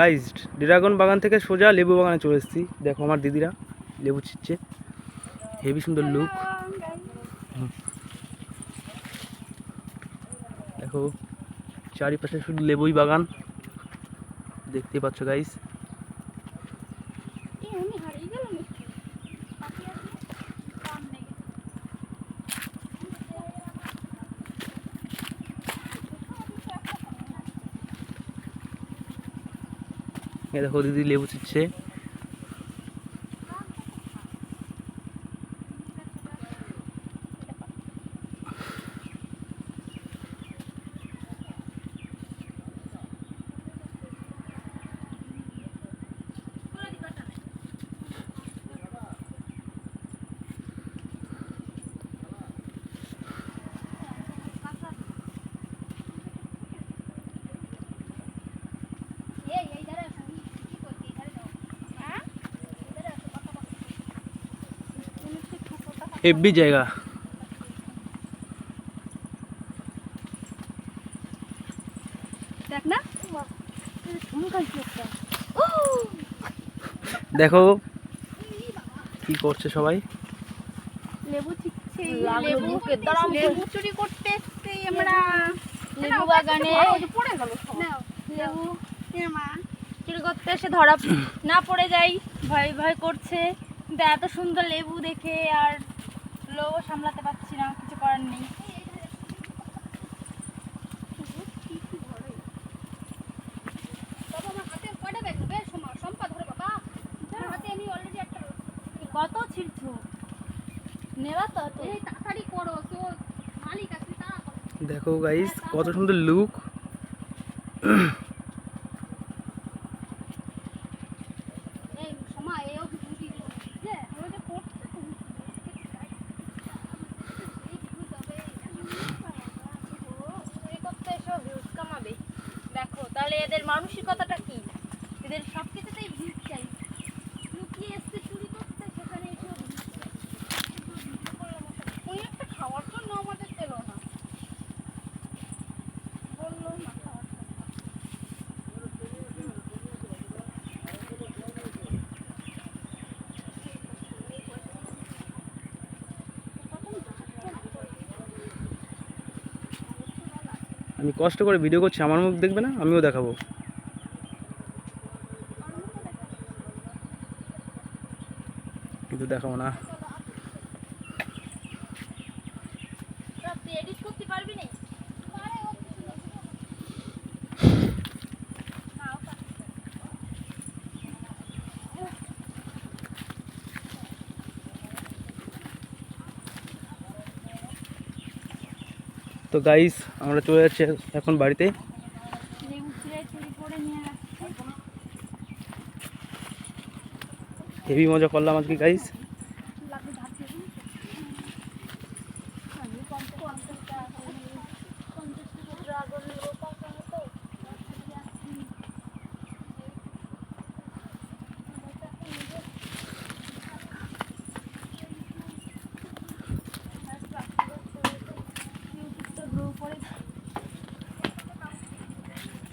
Guys dragon বাগান থেকে সোজা লেবু বাগানে চলে এসেছি। দেখো আমার দিদিরা লেবু ছিটছে। হেভি সুন্দর লুক দেখো, চারিপাশে শুধু লেবুই বাগান। দেখতে পাচ্ছ গাইজ দেখো দিদি লেবু ছিটছে। হেভি জায়গা। দেখ না। দেখো কি করছে সবাই। লেবু লেবু লেবু চুরি করতে আমরা। লেবু বাগানে। পড়ে গেল লেবু। চুরি করতে এসে ধরা না পড়ে যাই ভয় ভয় করছে। কিন্তু এত সুন্দর লেবু দেখে আর লোভ সামলাতে পারছি না কিছু করার নেই। বাবা আমার হাতে কয়টা ব্যাগ? বের সমা বাবা। আমার হাতে আমি অলরেডি একটা কত ছিড়ছো? নেবা তো তাড়াতাড়ি করো তো মালিক আছে দেখো গাইস কত সুন্দর লুক তাহলে এদের মানসিকতাটা কি? এদের সব কিছুতেই ভিউজ চাই লুকিয়ে এসছে আমি কষ্ট করে ভিডিও করছি আমার মুখ দেখবে না আমিও দেখাবো। কিন্তু দেখাবো না। তো গাইস আমরা চলে যাচ্ছি এখন বাড়িতে। হেভি মজা করলাম আজকে গাইস